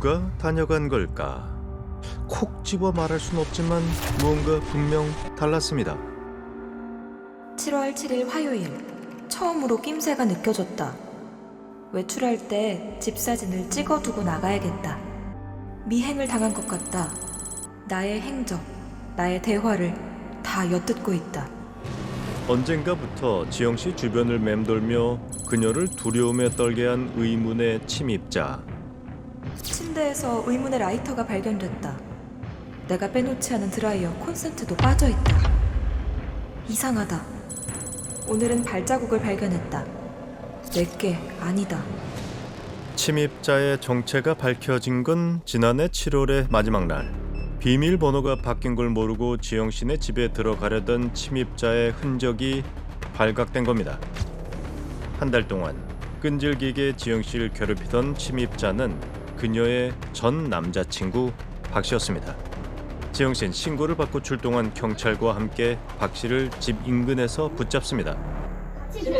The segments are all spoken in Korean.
누가 다녀간 걸까? 콕 집어 말할 순 없지만 무언가 분명 달랐습니다. 7월 7일 화요일 처음으로 낌새가 느껴졌다. 외출할 때 집 사진을 찍어두고 나가야겠다. 미행을 당한 것 같다. 나의 행적, 나의 대화를 다 엿듣고 있다. 언젠가부터 지영 씨 주변을 맴돌며 그녀를 두려움에 떨게 한 의문의 침입자. 침대에서 의문의 라이터가 발견됐다. 내가 빼놓지 않은 드라이어 콘센트도 빠져 있다. 이상하다. 오늘은 발자국을 발견했다. 내게 아니다. 침입자의 정체가 밝혀진 건 지난해 7월의 마지막 날. 비밀번호가 바뀐 걸 모르고 지영 씨네 집에 들어가려던 침입자의 흔적이 발각된 겁니다. 한 달 동안 끈질기게 지영 씨를 괴롭히던 침입자는 그녀의 전 남자친구 박 씨였습니다. 지영 씨는 신고를 받고 출동한 경찰과 함께 박 씨를 집 인근에서 붙잡습니다. 어제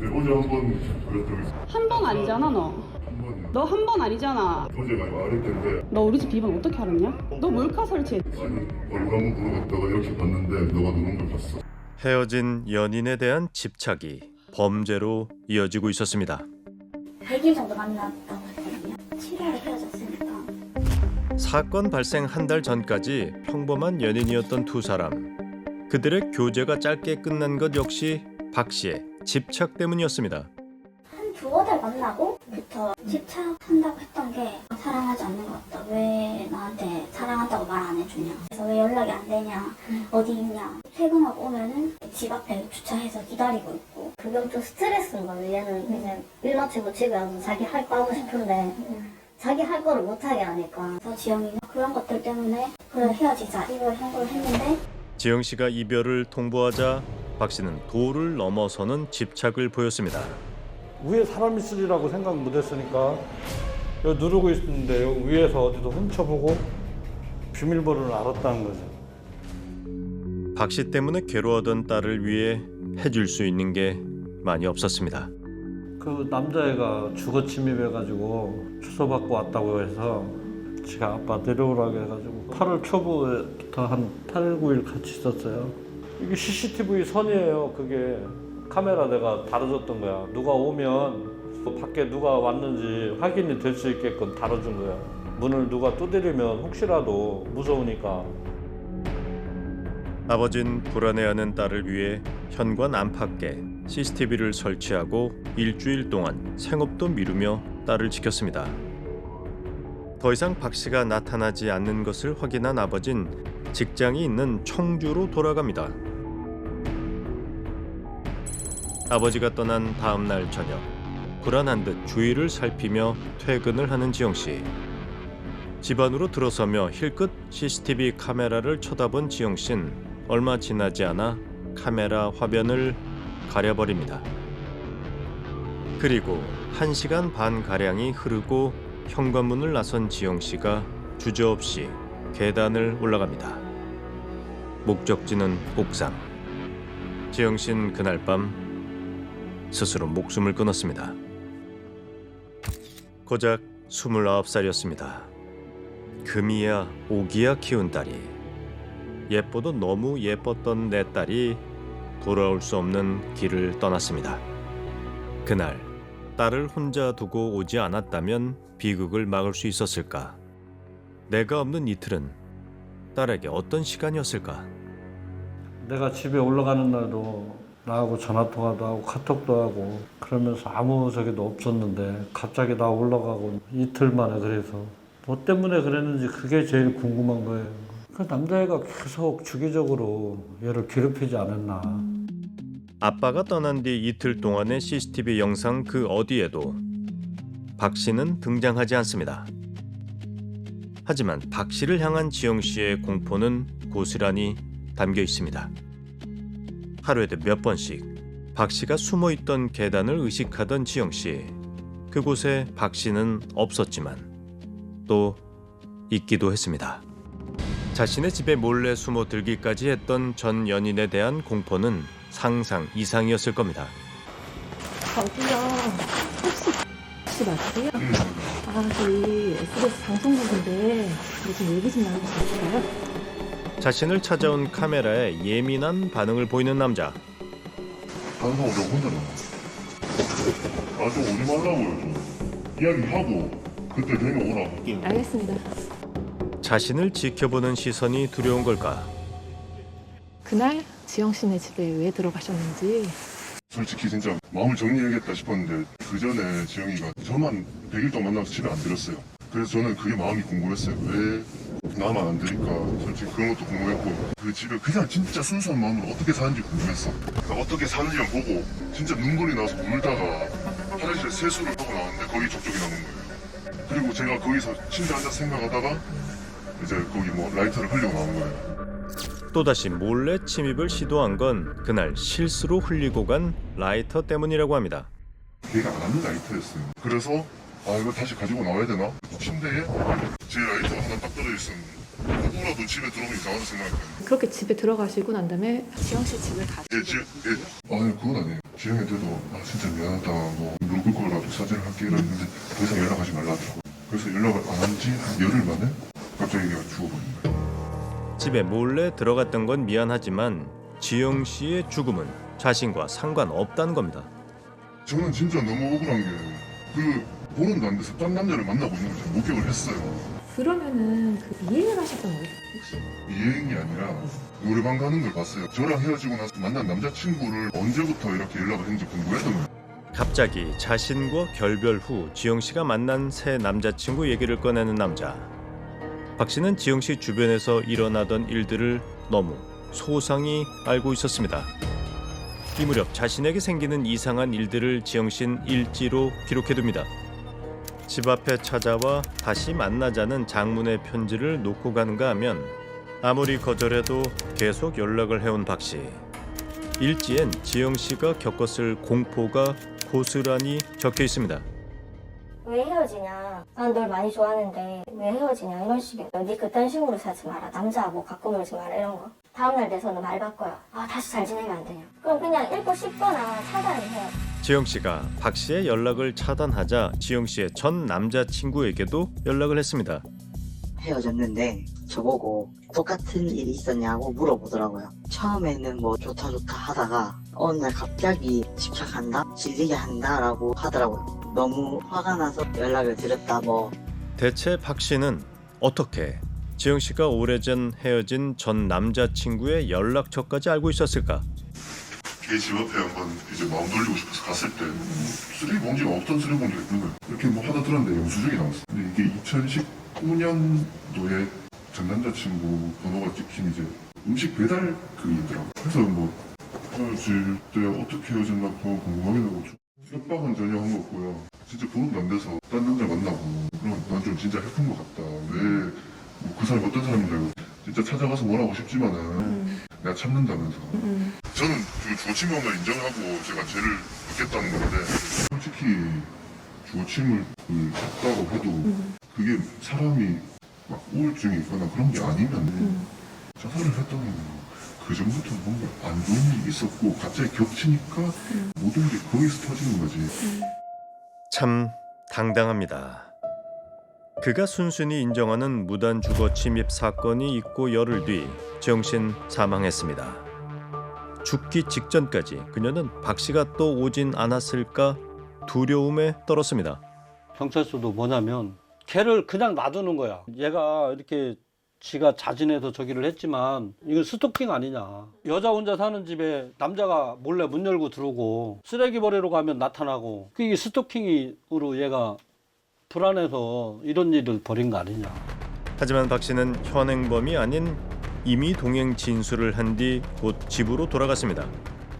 한번 그랬더니 한번 아니잖아 너. 한번 너 한 번 아니잖아. 어제가 말할 텐데 너 우리 집 비번 어떻게 알았냐? 너 몰카 설치했지? 아니 얼굴 한번 보러 갔다가 이렇게 봤는데 너가 누른 걸 봤어. 헤어진 연인에 대한 집착이 범죄로 이어지고 있었습니다. 100일 정도 만났다고 했거든요. 7월에 헤어졌으니까. 사건 발생 한 달 전까지 평범한 연인이었던 두 사람. 그들의 교제가 짧게 끝난 것 역시 박 씨의 집착 때문이었습니다. 한 두어 달 만나고 부터 집착한다고 했던 게 사랑하지 않는 것 같다. 왜 나한테 사랑한다고 말 안 해주냐. 그래서 왜 연락이 안 되냐. 어디 있냐. 퇴근하고 오면은 집 앞에 주차해서 기다리고 있고. 그건 좀 스트레스인 거예요. 얘는 이제 일 마치고 집에 와서 자기 할 거 하고 싶은데 자기 할 거를 못 하게 하니까 그래서 지영이가 그런 것들 때문에 그래 헤어지자 이걸 형고를 했는데 지영 씨가 이별을 통보하자 박 씨는 도를 넘어서는 집착을 보였습니다. 위에 사람 있으리라고 생각 못 했으니까 여기 누르고 있는데 여기 위에서 어디서 훔쳐보고 비밀번호를 알았다는 거죠. 박 씨 때문에 괴로워하던 딸을 위해 해줄 수 있는 게 많이 없었습니다. 그 남자애가 주거 침입해가지고 주소 받고 왔다고 해서 지가 아빠 내려오라고 해가지고 8월 초부터 한 8일 9일 같이 있었어요. 이게 CCTV 선이에요. 그게 카메라 내가 달아줬던 거야. 누가 오면 그 밖에 누가 왔는지 확인이 될 수 있게끔 달아준 거야. 문을 누가 두드리면 혹시라도 무서우니까 아버진 불안해하는 딸을 위해 현관 안팎에 CCTV를 설치하고 일주일 동안 생업도 미루며 딸을 지켰습니다. 더 이상 박 씨가 나타나지 않는 것을 확인한 아버진 직장이 있는 청주로 돌아갑니다. 아버지가 떠난 다음 날 저녁 불안한 듯 주위를 살피며 퇴근을 하는 지영 씨. 집 안으로 들어서며 힐끗 CCTV 카메라를 쳐다본 지영 씨는 얼마 지나지 않아 카메라 화면을 가려버립니다. 그리고 한 시간 반 가량이 흐르고 현관문을 나선 지영 씨가 주저없이 계단을 올라갑니다. 목적지는 옥상. 지영 씨는 그날 밤 스스로 목숨을 끊었습니다. 고작 29살이었습니다. 금이야 오기야 키운 딸이 예뻐도 너무 예뻤던 내 딸이 돌아올 수 없는 길을 떠났습니다. 그날 딸을 혼자 두고 오지 않았다면 비극을 막을 수 있었을까? 내가 없는 이틀은 딸에게 어떤 시간이었을까? 내가 집에 올라가는 날도 나하고 전화 통화도 하고 카톡도 하고 그러면서 아무 저기도 없었는데 갑자기 나 올라가고 이틀 만에 그래서 뭐 때문에 그랬는지 그게 제일 궁금한 거예요. 그 남자애가 계속 주기적으로 얘를 괴롭히지 않았나. 아빠가 떠난 뒤 이틀 동안의 CCTV 영상 그 어디에도 박 씨는 등장하지 않습니다. 하지만 박 씨를 향한 지영 씨의 공포는 고스란히 담겨 있습니다. 하루에도 몇 번씩 박 씨가 숨어 있던 계단을 의식하던 지영 씨. 그곳에 박 씨는 없었지만 또 있기도 했습니다. 자신의 집에 몰래 숨어 들기까지 했던 전 연인에 대한 공포는 상상 이상이었을 겁니다. 저기요. 혹시 혹시 맞으세요? 아, 저희 SBS 방송국인데 무슨 얘기 좀 나눌 수 있을까요? 자신을 찾아온 카메라에 예민한 반응을 보이는 남자. 방송을 저 혼자 나와. 아좀 오지 말라고요 좀. 이야기하고 그때 되면 오라. 알겠습니다. 자신을 지켜보는 시선이 두려운 걸까? 그날 지영 씨네 집에 왜 들어가셨는지 솔직히 진짜 마음을 정리해야겠다 싶었는데 그 전에 지영이가 저만 100일 동안 만나서 집에 안 들었어요. 그래서 저는 그게 마음이 궁금했어요. 왜 나만 안 들니까 솔직히 그런 것도 궁금했고 그 집에 그냥 진짜 순수한 마음으로 어떻게 사는지 궁금했어. 그러니까 어떻게 사는지만 보고 진짜 눈물이 나서 울다가 화장실에 세수를 하고 나왔는데 거기 접촉이 나는 거예요. 그리고 제가 거기서 침대 앉아 생각하다가 이제 거기 뭐 라이터를 흘리고 나온 거예요. 또다시 몰래 침입을 시도한 건 그날 실수로 흘리고 간 라이터 때문이라고 합니다. 걔가 아는 라이터였어요. 그래서 아 이거 다시 가지고 나와야 되나? 침대에 제 라이터가 하나 딱 떨어져 있었는데 누구라도 집에 들어오면 이상하다 생각했거든요. 그렇게 집에 들어가시고 난 다음에 지영 씨 집을 가 예, 지, 예. 아니 그건 아니에요. 지영한테도 아 진짜 미안하다 뭐 누굴 거라도 사죄를 할게 이랬는데 더 이상 연락하지 말라더라고요. 그래서 연락을 안 한 지 한 열흘 만에 갑자기 걔가 죽어버린 거예요. 집에 몰래 들어갔던 건 미안하지만 지영 씨의 죽음은 자신과 상관없다는 겁니다. 저는 진짜 너무 억울한 게그 보름도 안 돼서 딴 남자를 만나고 있는 걸 제가 목격을 했어요. 그러면은 그 이해를 하셨던 거예요? 혹시? 이행이 아니라 노래방 가는 걸 봤어요. 저랑 헤어지고 나서 만난 남자친구를 언제부터 이렇게 연락을 했는지 궁금했던 거예요. 갑자기 자신과 결별 후 지영 씨가 만난 새 남자친구 얘기를 꺼내는 남자. 박 씨는 지영 씨 주변에서 일어나던 일들을 너무 소상히 알고 있었습니다. 이 무렵 자신에게 생기는 이상한 일들을 지영 씨는 일지로 기록해둡니다. 집 앞에 찾아와 다시 만나자는 장문의 편지를 놓고 가는가 하면 아무리 거절해도 계속 연락을 해온 박 씨. 일지엔 지영 씨가 겪었을 공포가 고스란히 적혀 있습니다. 왜 헤어지냐? 난 널 많이 좋아하는데 왜 헤어지냐? 이런 식의 네 그딴 식으로 살지 마라. 남자하고 갖고 놀지 마라 이런 거. 다음날 돼서는 말 바꿔요. 아 다시 잘 지내면 안 되냐? 그럼 그냥 읽고 싶거나 차단을 해요. 지영 씨가 박 씨의 연락을 차단하자 지영 씨의 전 남자친구에게도 연락을 했습니다. 헤어졌는데 저보고 똑같은 일이 있었냐고 물어보더라고요. 처음에는 뭐 좋다 좋다 하다가 어느 날 갑자기 집착한다, 질리게 한다라고 하더라고요. 너무 화가 나서 연락을 드렸다 뭐 대체 박 씨는 어떻게 지영 씨가 오래전 헤어진 전 남자친구의 연락처까지 알고 있었을까? 걔 집 앞에 한번 이제 마음 돌리고 싶어서 갔을 때 쓰레기 봉지가 없던 쓰레기 봉지가 있는 거예요. 이렇게 뭐 하다 들었는데 영수증이 나왔어. 근데 이게 2019년도에 전 남자친구 번호가 찍힌 이제 음식 배달 그이더라고. 그래서 뭐 헤어질 때 어떻게 헤어졌나 그거 궁금하게 되고 협박은 전혀 한 거 없고요. 진짜 보름도 안 돼서 딴 남자 만나고 그럼 난 좀 진짜 해픈 것 같다. 왜? 그 사람이 어떤 사람인지 알고. 진짜 찾아가서 뭐라고 싶지만은 내가 참는다면서. 저는 그 주어침명을 인정하고 제가 죄를 묻겠다는 건데 솔직히 주어침을 그 했다고 해도 그게 사람이 막 우울증이 있거나 그런 게 아니면 자살을 했다는 그 전부터 뭔가 안 좋은 일이 있었고 갑자기 겹치니까 모든 게 거기서 터지는 거지 참 당당합니다. 그가 순순히 인정하는 무단 주거 침입 사건이 있고 열흘 뒤 정신 사망했습니다. 죽기 직전까지 그녀는 박 씨가 또 오진 않았을까 두려움에 떨었습니다. 경찰서도 뭐냐면 걔를 그냥 놔두는 거야. 얘가 이렇게 지가 자진해서 저기를 했지만 이건 스토킹 아니냐. 여자 혼자 사는 집에 남자가 몰래 문 열고 들어오고 쓰레기 버리러 가면 나타나고 그게 스토킹으로 얘가 불안해서 이런 일을 벌인 거 아니냐. 하지만 박 씨는 현행범이 아닌 이미 동행 진술을 한 뒤 곧 집으로 돌아갔습니다.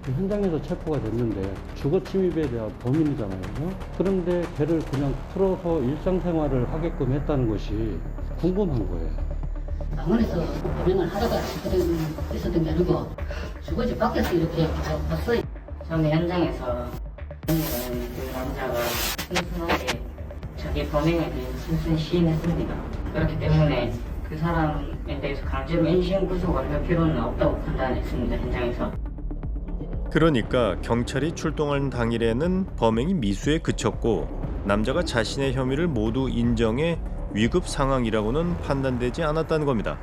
그 현장에서 체포가 됐는데 주거 침입에 대한 범인이잖아요. 그런데 걔를 그냥 풀어서 일상생활을 하게끔 했다는 것이 궁금한 거예요. 병원에서 병행을 하다가 있었던, 있었던 게 아니고 주거지 밖에서 이렇게 봤어요. 처음에 현장에서 그 남자가 순순하게 자기 범행에 대해서 순순히 시인했습니다. 그렇기 때문에 그 사람에 대해서 강제로 인신 구속을 할 필요는 없다고 판단했습니다. 현장에서. 그러니까 경찰이 출동한 당일에는 범행이 미수에 그쳤고 남자가 자신의 혐의를 모두 인정해 위급 상황이라고는 판단되지 않았다는 겁니다.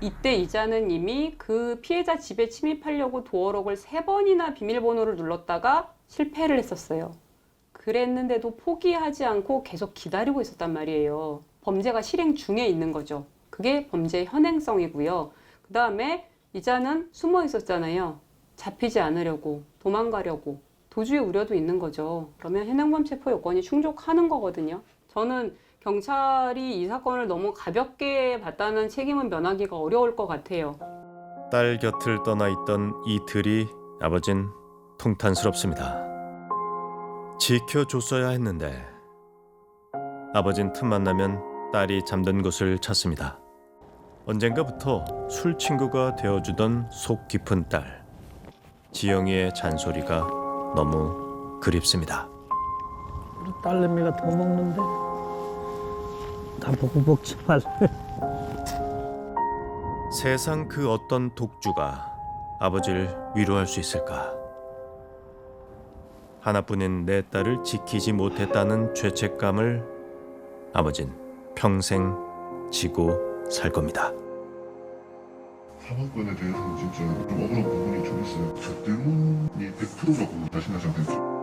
이때 이자는 이미 그 피해자 집에 침입하려고 도어록을 세 번이나 비밀번호를 눌렀다가 실패를 했었어요. 그랬는데도 포기하지 않고 계속 기다리고 있었단 말이에요. 범죄가 실행 중에 있는 거죠. 그게 범죄 현행성이고요. 그 다음에 이자는 숨어 있었잖아요. 잡히지 않으려고, 도망가려고, 도주의 우려도 있는 거죠. 그러면 현행범 체포 요건이 충족하는 거거든요. 저는 경찰이 이 사건을 너무 가볍게 봤다는 책임은 면하기가 어려울 것 같아요. 딸 곁을 떠나 있던 이틀이 아버진 통탄스럽습니다. 지켜줬어야 했는데 아버진 틈만 나면 딸이 잠든 곳을 찾습니다. 언젠가부터 술 친구가 되어주던 속 깊은 딸 지영이의 잔소리가 너무 그립습니다. 우리 딸내미가 더 먹는데 먹지 말래. 세상 그 어떤 독주가 아버지를 위로할 수 있을까? 하나뿐인 내 딸을 지키지 못했다는 죄책감을 아버진 평생 지고 살 겁니다. 사망권에 대해서는 진짜 좀 억울한 부분이 좀 있어요. 저 때문이 100%라고 자신하지 않겠죠.